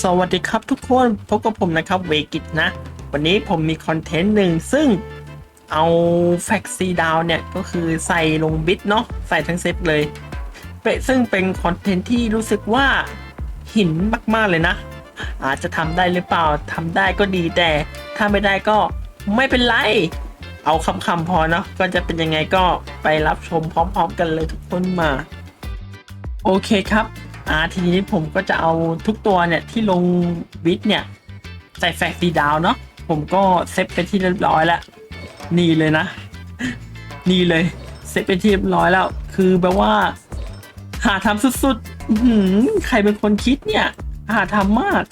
สวัสดีครับทุกคนพบกับผมนะครับเวกิตนะ วันนี้ผมมีคอนเทนต์หนึ่งซึ่งเอาแฟกซีดาวเนี่ย ก็คือใส่ลงบิตเนาะใส่ทั้งเซตเลยเป็นซึ่งเป็นคอนเทนต์ที่รู้สึกว่าหินมาก ๆ เลยนะ อาจจะทำได้หรือเปล่าทำได้ก็ดีแต่ ถ้าไม่ได้ก็ไม่เป็นไร เอาคำๆพอเนาะก็จะเป็นยังไงก็ไปรับชมพร้อม ๆ กันเลยทุกคนมา โอเคครับ อ่าทีนี้ผมก็จะเอาทุกตัวเนี่ยที่ลงบิทเนี่ยใส่แฟกซีดาวเนาะผมก็เซตเป็นที่เรียบร้อยแล้วนี่เลยนะ นี่เลยเซตเป็นที่เรียบร้อยแล้ว คือแบบว่า หาทำสุดๆหือใครเป็นคนคิดเนี่ย หาทำมาก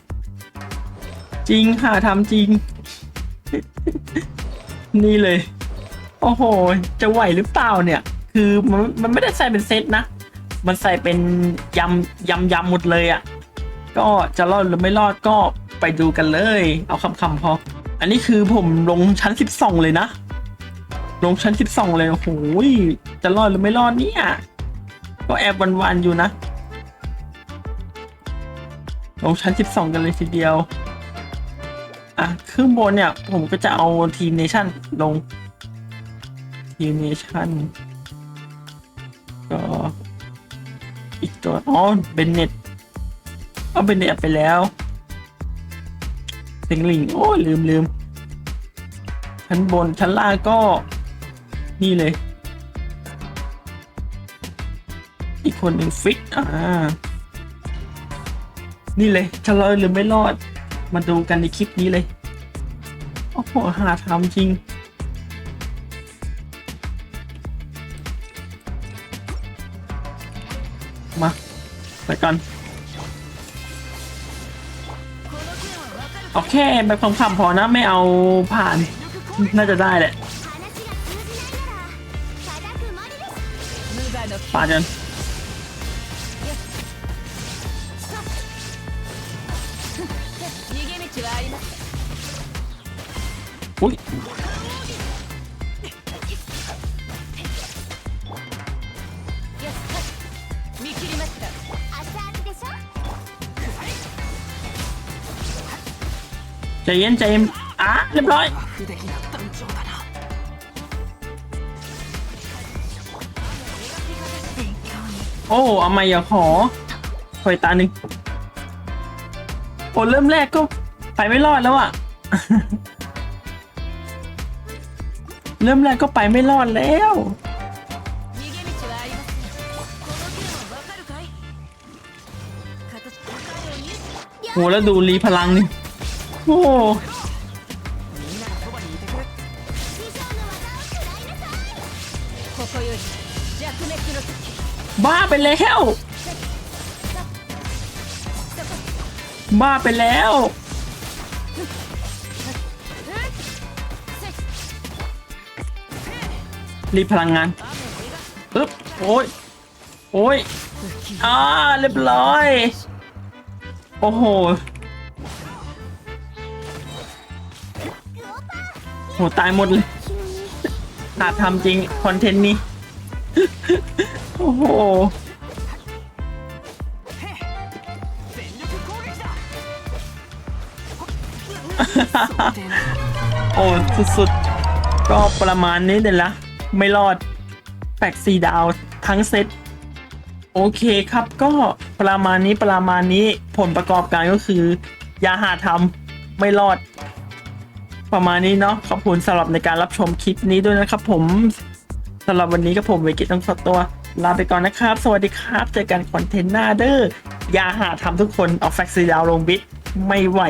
จริงหาทำจริง นี่เลย โอ้โห จะไหวหรือเปล่าเนี่ย คือมันมันไม่ได้ใส่เป็นเซตนะ มันใส่เป็นยำยำยำหมดเลยอะ่ะ ก็จะรอดหรือไม่รอดก็ไปดูกันเลย เอาคำคำพอ อันนี้คือผมลงชั้นสิบสองเลยนะ ลงชั้นสิบสองเลยโอ้โหจะรอดหรือไม่รอดเนี่ย ก็แอบวันๆอยู่นะ ลงชั้นสิบสองกันเลยทีเดียว อะขึ้นบนเนี่ย ผมก็จะเอาทีมเนชั่นลงทีมเนชั่น อีกตัวอ๋อเบนเน็ตเอาเบนเน็ตไปแล้วเซ็งลิงโอ้ยลืมลืมชั้นบนชั้นล่างก็ นี่เลย อีกคนหนึ่งฟิกอ่า นี่เลยจะรอดหรือไม่รอด มาดูกันในคลิปนี้เลย โอ้โหหาทำจริง มาไปกันโอาแค่แบบคำๆพอนะไม่เอาผ่านน่าจะได้แหละป่าจันอุ้ย ใจเย็นใจเย็นอะเรียบร้อยโอ้เอาม่อย่าขอถอยตาหนึ่งโอ้เริ่มแรกก็ไปไม่รอดแล้วอะเริ่มแรกก็ไปไม่รอดแล้วโหแล้วดูรีพลังนี่ โอ้บ้าไปแล้ว บ้าไปแล้ว รีพลังงานปึ๊บโอ้ย โอ้ย อ่า เรียบร้อย โอ้โห โหตายหมดเลยหาดทำจริง คอนเทนต์นี้ โอ้โหโอ้สุดๆ ก็ประมาณนี้เดี๋ยวละ ไม่รอดแปกสีดาวทั้งเซตโอเคครับก็ประมาณนี้ประมาณนี้ผลประกอบการก็คือยาหาทำไม่รอด ประมาณนี้เนาะขอบคุณสำหรับในการรับชมคลิปนี้ด้วยนะครับผมสำหรับวันนี้ก็ผมเวกิตต้องขอตัวลาไปก่อนนะครับ สวัสดีครับ เจอกันคอนเทนต์หน้าเด้อยาหาทำทุกคนเอาแฟกซีดาวลงบิทไม่ไหว